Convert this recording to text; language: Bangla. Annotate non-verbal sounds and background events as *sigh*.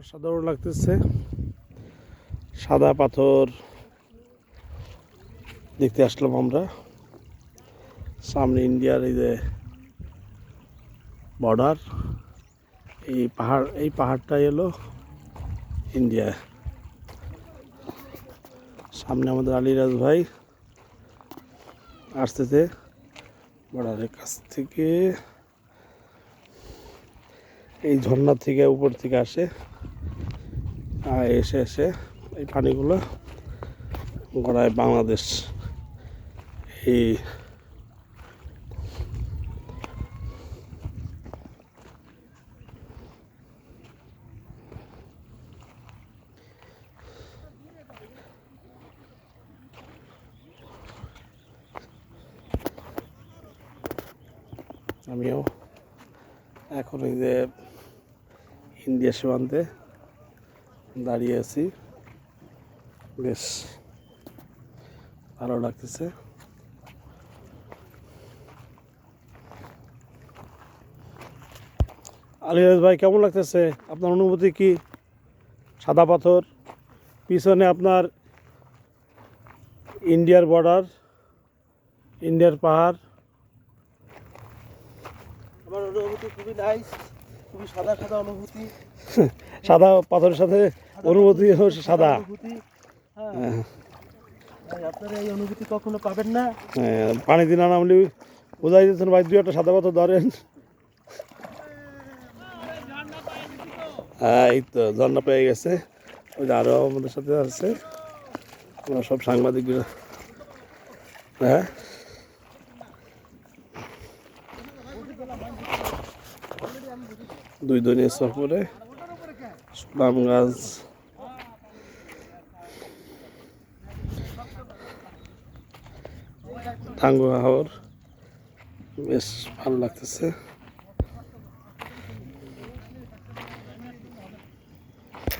অসাধারণ লাগতেছে। সাদা পাথর দেখতে আসলাম আমরা। সামনে ইন্ডিয়ার এই যে বর্ডার এই পাহাড়, এই পাহাড়টাই এলো ইন্ডিয়া। সামনে আমাদের আলিরাজ ভাই আসতেছে বর্ডারের কাছ থেকে। এই ঝর্ণা থেকে উপর থেকে আসে। এসে এসে এই পানিগুলো গড়ায় বাংলাদেশ। এই আমিও এখন এই যে ইন্ডিয়া সীমান্তে দাঁড়িয়ে আছি। বেশ, ভালো লাগতেছে। আলিরাজ ভাই, কেমন লাগতেছে? আপনার অনুভূতি কি? সাদা পাথর, পিছনে আপনার ইন্ডিয়ার বর্ডার ইন্ডিয়ার পাহাড়। আমার অনুভূতি খুবই নাইস খুবই সাদা সাদা অনুভূতি। *laughs* সাদা পাথরের সাথে অনুভূতি হচ্ছে সাদা হ্যাঁ। ভাই, আপনারা এই অনুভূতি কখনো পাবেন না? হ্যাঁ, পানি দিন নামলে বোঝাই দিচ্ছেন ভাই দুই একটা সাদা পাথর ধরেন। হ্যাঁ এই তো ঝর্ণা পেয়ে গেছে। ওই আরও আমাদের সাথে আছে। আমরা সব সাংবাদিকরা হ্যাঁ। দুই দলীয় সফরে সুনাম গাছ টাঙ্গুয়া হাওর বেশ ভালো লাগতেছে।